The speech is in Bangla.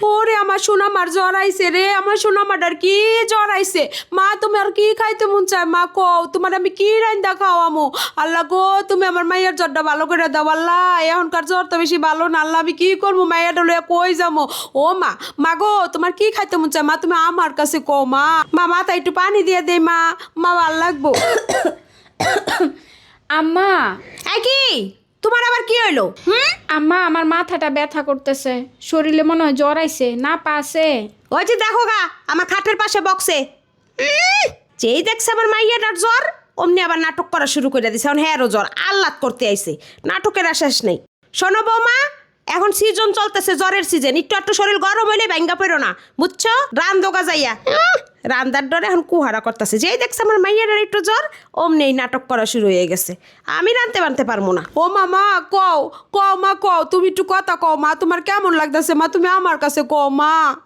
ওরে আমার সোনামার জ্বর আইছে রে আমার সোনামাটার কি জ্বর আইছে? মা তুমি আর কি খাইতে মন চায়? মা কও তোমার আমি কি রান্দা খাওয়ামো? আল্লাহ গো তুমি আমার মাইয়ের জ্বরটা ভালো করে দাও আল্লাহ। এখনকার জ্বর তো বেশি ভালো না আল্লাহ আমি কি করব? মাইয়াটা লইয়া কই যাব ও মা মা গো তোমার কি খাইতে মন চায়? মা তুমি আমার কাছে কও মা। মা মাথা একটু পানি দিয়ে দে মা। মা ভালো লাগবো। আম্মা। কি? তোমার আবার কি হইল? হুম? আম্মা আমার মাথাটা ব্যথা করতেছে। শরীরে মনে হয় জ্বর আইছে। না পাছে ওই যে দেখো গা আমার খাটের পাশে বক্সে। যেই দেখছে আমার মাইয়াটার জ্বর অমনি আবার নাটক করা শুরু করে দিছে। এখন হ্যারও জ্বর আল্লাদ করতে আইছে। নাটকের আশ্বাস নেই। শোনো বৌমা এখন সিজন চলতেছে জ্বরের সিজন একটু একটু শরীর গরম হইলে ভেঙ্গা পেরো না। বুঝছ? রান দোকা যাইয়া। রান্দার ডরে এখন কুহারা করতেছে। যেই দেখছে আমার মাইয়ের একটু জ্বর, অমনি এই নাটক করা শুরু হয়ে গেছে। আমি রানতে বানতে পারব না। ও মামা, কও কও মা, কও, তুমি একটু কথা কও মা, তোমার কেমন লাগতেছে মা? তুমি আমার কাছে কও মা।